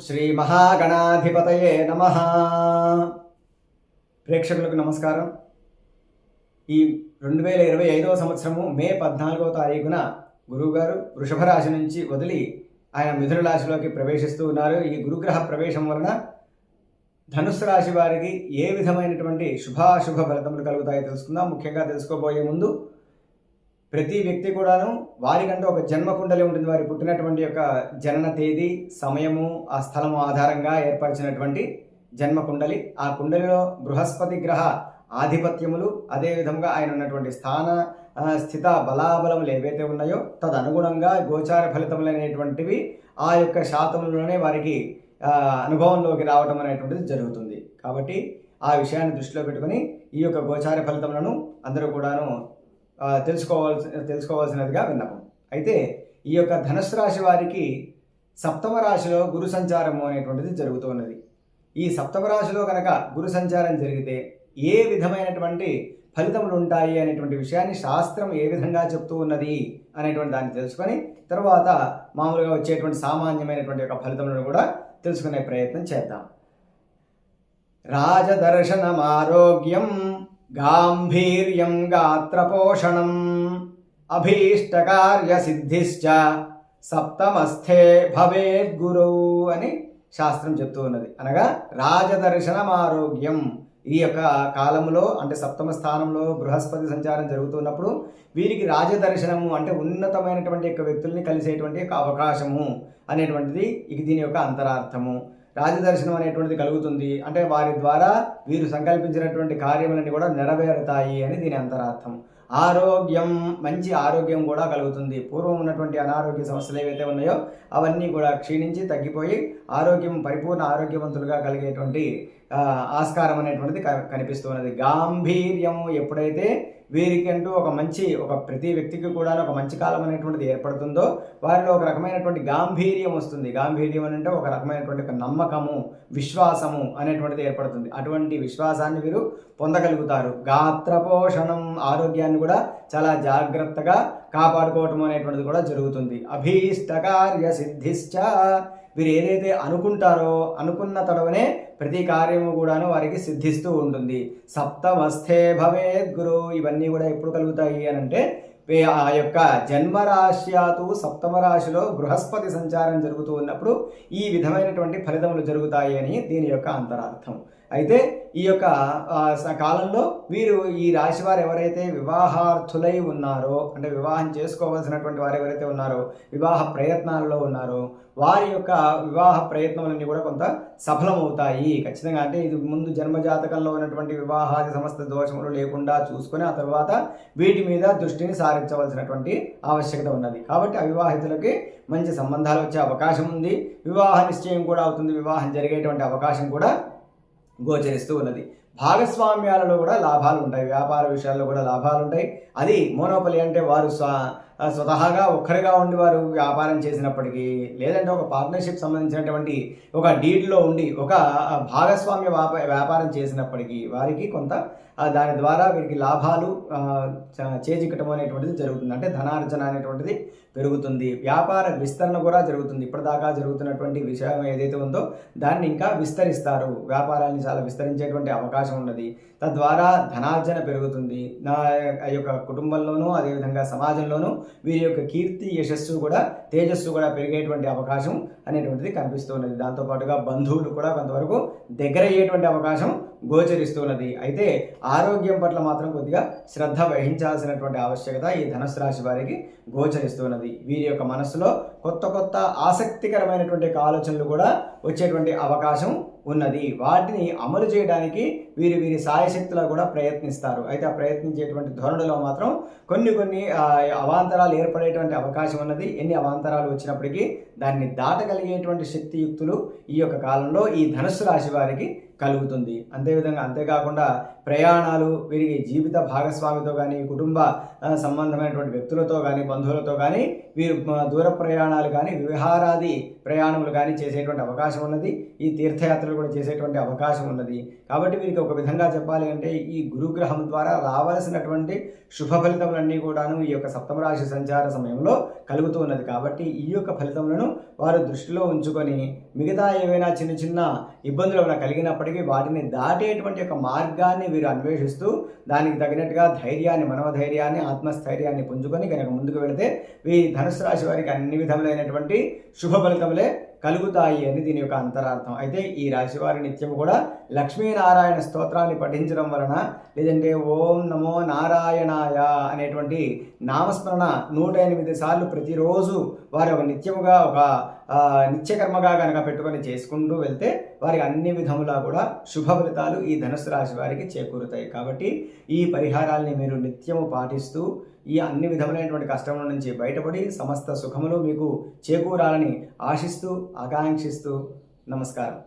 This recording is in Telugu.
శ్రీ మహాగణాధిపతయే నమ. ప్రేక్షకులకు నమస్కారం. ఈ రెండు వేల ఇరవై ఐదవ సంవత్సరము మే పద్నాలుగవ తారీఖున గురువుగారు వృషభ రాశి నుంచి వదిలి ఆయన మిథున రాశిలోకి ప్రవేశిస్తూ ఉన్నారు. ఈ గురుగ్రహ ప్రవేశం వలన ధనుస్సు రాశి వారికి ఏ విధమైనటువంటి శుభాశుభ ఫలితములు కలుగుతాయో తెలుసుకుందాం. ముఖ్యంగా తెలుసుకోబోయే ముందు ప్రతి వ్యక్తి కూడాను వారికంటూ ఒక జన్మ కుండలి ఉంటుంది. వారి పుట్టినటువంటి యొక్క జనన తేదీ సమయము ఆ స్థలము ఆధారంగా ఏర్పరిచినటువంటి జన్మ కుండలి ఆ కుండలిలో బృహస్పతి గ్రహ ఆధిపత్యములు అదేవిధంగా ఆయన ఉన్నటువంటి స్థాన స్థిత బలాబలములు ఏవైతే ఉన్నాయో తదనుగుణంగా గోచార ఫలితములు అనేటువంటివి ఆ యొక్క శాతములలోనే వారికి అనుభవంలోకి రావడం అనేటువంటిది జరుగుతుంది. కాబట్టి ఆ విషయాన్ని దృష్టిలో పెట్టుకొని ఈ యొక్క గోచార ఫలితములను అందరూ కూడాను తెలుసుకోవాల్సి తెలుసుకోవాల్సినదిగా విన్నపం. అయితే ఈ యొక్క ధనుసు రాశి వారికి సప్తమ రాశిలో గురు సంచారము అనేటువంటిది జరుగుతున్నది ఈ సప్తమ రాశిలో కనుక గురు సంచారం జరిగితే ఏ విధమైనటువంటి ఫలితములు ఉంటాయి అనేటువంటి విషయాన్ని శాస్త్రం ఏ విధంగా చెప్తూ ఉన్నది అనేటువంటి దాన్ని తెలుసుకొని తర్వాత మామూలుగా వచ్చేటువంటి సామాన్యమైనటువంటి యొక్క ఫలితములను కూడా తెలుసుకునే ప్రయత్నం చేద్దాం. రాజదర్శనమారోగ్యం గాంభీర్యం గాత్రపోషణం అభీష్టకార్యసిద్ధిశ్చ సప్తమస్థే భవేద్గురు అని శాస్త్రం చెప్తూ ఉన్నది. అనగా రాజదర్శనం ఆరోగ్యం ఈ యొక్క కాలంలో అంటే సప్తమ స్థానంలో బృహస్పతి సంచారం జరుగుతున్నప్పుడు వీరికి రాజదర్శనము అంటే ఉన్నతమైనటువంటి యొక్క వ్యక్తుల్ని కలిసేటువంటి యొక్క అవకాశము అనేటువంటిది ఇది దీని యొక్క అంతరార్థము. రాజదర్శనం అనేటువంటిది కలుగుతుంది. అంటే వారి ద్వారా వీరు సంకల్పించినటువంటి కార్యములన్నీ కూడా నెరవేరుతాయి అని దీని అంతరార్థం. ఆరోగ్యం మంచి ఆరోగ్యం కూడా కలుగుతుంది. పూర్వం ఉన్నటువంటి అనారోగ్య సమస్యలు ఏవైతే ఉన్నాయో అవన్నీ కూడా క్షీణించి తగ్గిపోయి ఆరోగ్యం పరిపూర్ణ ఆరోగ్యవంతులుగా కలిగేటువంటి ఆస్కారం అనేటువంటిది కనిపిస్తూ కనిపిస్తున్నది గాంభీర్యం ఎప్పుడైతే వీరికంటూ ఒక మంచి ఒక ప్రతి వ్యక్తికి కూడా ఒక మంచి కాలం అనేటువంటిది ఏర్పడుతుందో వారిలో ఒక రకమైనటువంటి గాంభీర్యం వస్తుంది. గాంభీర్యం అని అంటే ఒక రకమైనటువంటి ఒక నమ్మకము విశ్వాసము అనేటువంటిది ఏర్పడుతుంది. అటువంటి విశ్వాసాన్ని వీరు పొందగలుగుతారు. గాత్రపోషణం ఆరోగ్యాన్ని కూడా చాలా జాగ్రత్తగా కాపాడుకోవటం అనేటువంటిది కూడా జరుగుతుంది. అభీష్టకార్య సిద్ధిశ్చ వీరు ఏదైతే అనుకుంటారో అనుకున్న తడవనే ప్రతి కార్యము కూడాను వారికి సిద్ధిస్తూ ఉంటుంది. సప్తమస్థే భవేద్ గురు ఇవన్నీ కూడా ఎప్పుడు కలుగుతాయి అని అంటే ఆ యొక్క జన్మరాశ్యాతు సప్తమ రాశిలో బృహస్పతి సంచారం జరుగుతూ ఉన్నప్పుడు ఈ విధమైనటువంటి ఫలితములు జరుగుతాయి అని దీని యొక్క అంతరార్థం. అయితే ఈ యొక్క కాలంలో వీరు ఈ రాశి వారు ఎవరైతే వివాహార్థులై ఉన్నారో అంటే వివాహం చేసుకోవాల్సినటువంటి వారు ఎవరైతే ఉన్నారో వివాహ ప్రయత్నాలలో ఉన్నారో వారి యొక్క వివాహ ప్రయత్నములన్నీ కూడా కొంత సఫలమవుతాయి. ఖచ్చితంగా అంటే ఇది ముందు జన్మజాతకంలో ఉన్నటువంటి వివాహాది సమస్త దోషములు లేకుండా చూసుకొని ఆ తర్వాత వీటి మీద దృష్టిని సారించవలసినటువంటి ఆవశ్యకత ఉన్నది. కాబట్టి అవివాహితులకి మంచి సంబంధాలు వచ్చే అవకాశం ఉంది. వివాహ నిశ్చయం కూడా అవుతుంది. వివాహం జరిగేటువంటి అవకాశం కూడా గోచరిస్తూ ఉన్నది. భాగస్వామ్యాలలో కూడా లాభాలు ఉంటాయి వ్యాపార విషయాల్లో కూడా లాభాలు ఉంటాయి అది మోనోపలి అంటే వారు స్వా స్వతహాగా ఒక్కరిగా ఉండి వారు వ్యాపారం చేసినప్పటికీ లేదంటే ఒక పార్ట్నర్షిప్ సంబంధించినటువంటి ఒక డీడ్లో ఉండి ఒక భాగస్వామ్య వ్యాప వ్యాపారం చేసినప్పటికీ వారికి కొంత దాని ద్వారా వీరికి లాభాలు చేజిక్కటం అనేటువంటిది జరుగుతుంది. అంటే ధనార్జన అనేటువంటిది పెరుగుతుంది. వ్యాపార విస్తరణ కూడా జరుగుతుంది. ఇప్పటిదాకా జరుగుతున్నటువంటి విషయం ఏదైతే ఉందో దాన్ని ఇంకా విస్తరిస్తారు. వ్యాపారాన్ని చాలా విస్తరించేటువంటి అవకాశం ఉన్నది. తద్వారా ధనార్జన పెరుగుతుంది. నా ఆ యొక్క కుటుంబంలోనూ అదేవిధంగా సమాజంలోనూ వీరి యొక్క కీర్తి యశస్సు కూడా తేజస్సు కూడా పెరిగేటువంటి అవకాశం అనేటువంటిది కనిపిస్తున్నది దాంతోపాటుగా బంధువులు కూడా కొంతవరకు దగ్గర అయ్యేటువంటి అవకాశం గోచరిస్తున్నది అయితే ఆరోగ్యం పట్ల మాత్రం కొద్దిగా శ్రద్ధ వహించాల్సినటువంటి ఆవశ్యకత ఈ ధనుసు రాశి వారికి గోచరిస్తున్నది వీరి యొక్క మనస్సులో కొత్త కొత్త ఆసక్తికరమైనటువంటి ఆలోచనలు కూడా వచ్చేటువంటి అవకాశం ఉన్నది. వాటిని అమలు చేయడానికి వీరు వీరి సాయశక్తిలో కూడా ప్రయత్నిస్తారు. అయితే ఆ ప్రయత్నించేటువంటి ధోరణిలో మాత్రం కొన్ని కొన్ని అవాంతరాలు ఏర్పడేటువంటి అవకాశం ఉన్నది. ఎన్ని అవాంతరాలు వచ్చినప్పటికీ దాన్ని దాటగలిగేటువంటి శక్తియుక్తులు ఈ యొక్క కాలంలో ఈ ధనుస్సు రాశి వారికి కలుగుతుంది. అంతేవిధంగా అంతేకాకుండా ప్రయాణాలు వీరికి జీవిత భాగస్వామితో కానీ కుటుంబ సంబంధమైనటువంటి వ్యక్తులతో కానీ బంధువులతో కానీ వీరు దూర ప్రయాణాలు కానీ విహారాది ప్రయాణములు కానీ చేసేటువంటి అవకాశం ఉన్నది. ఈ తీర్థయాత్రలు కూడా చేసేటువంటి అవకాశం ఉన్నది. కాబట్టి వీరికి ఒక విధంగా చెప్పాలి అంటే ఈ గురుగ్రహం ద్వారా రావాల్సినటువంటి శుభ ఫలితములన్నీ కూడాను ఈ యొక్క సప్తమ రాశి సంచార సమయంలో కలుగుతూ ఉన్నది. కాబట్టి ఈ యొక్క ఫలితములను వారు దృష్టిలో ఉంచుకొని మిగతా ఏవైనా చిన్న చిన్న ఇబ్బందులు ఏమైనా కలిగినప్పటికీ వాటిని దాటేటువంటి ఒక మార్గాన్ని వీరు అన్వేషిస్తూ దానికి తగినట్టుగా ధైర్యాన్ని మనోధైర్యాన్ని ఆత్మస్థైర్యాన్ని పుంజుకొని కనుక ముందుకు వెళితే ఈ ధనుసు రాశి వారికి అన్ని విధములైనటువంటి శుభ ఫలితములే కలుగుతాయి అని దీని యొక్క అంతరార్థం. అయితే ఈ రాశి వారి నిత్యం కూడా లక్ష్మీనారాయణ స్తోత్రాన్ని పఠించడం వలన లేదంటే ఓం నమో నారాయణాయ అనేటువంటి నామస్మరణ నూట ఎనిమిది సార్లు ప్రతిరోజు వారి ఒక నిత్యముగా ఒక నిత్యకర్మగా కనుక పెట్టుకొని చేసుకుంటూ వెళ్తే వారికి అన్ని విధములా కూడా శుభ ఫలితాలు ఈ ధనుసు రాశి వారికి చేకూరుతాయి. కాబట్టి ఈ పరిహారాల్ని మీరు నిత్యము పాటిస్తూ ఈ అన్ని విధములైనటువంటి కష్టముల నుంచి బయటపడి సమస్త సుఖములు మీకు చేకూరాలని ఆశిస్తూ ఆకాంక్షిస్తూ నమస్కారం.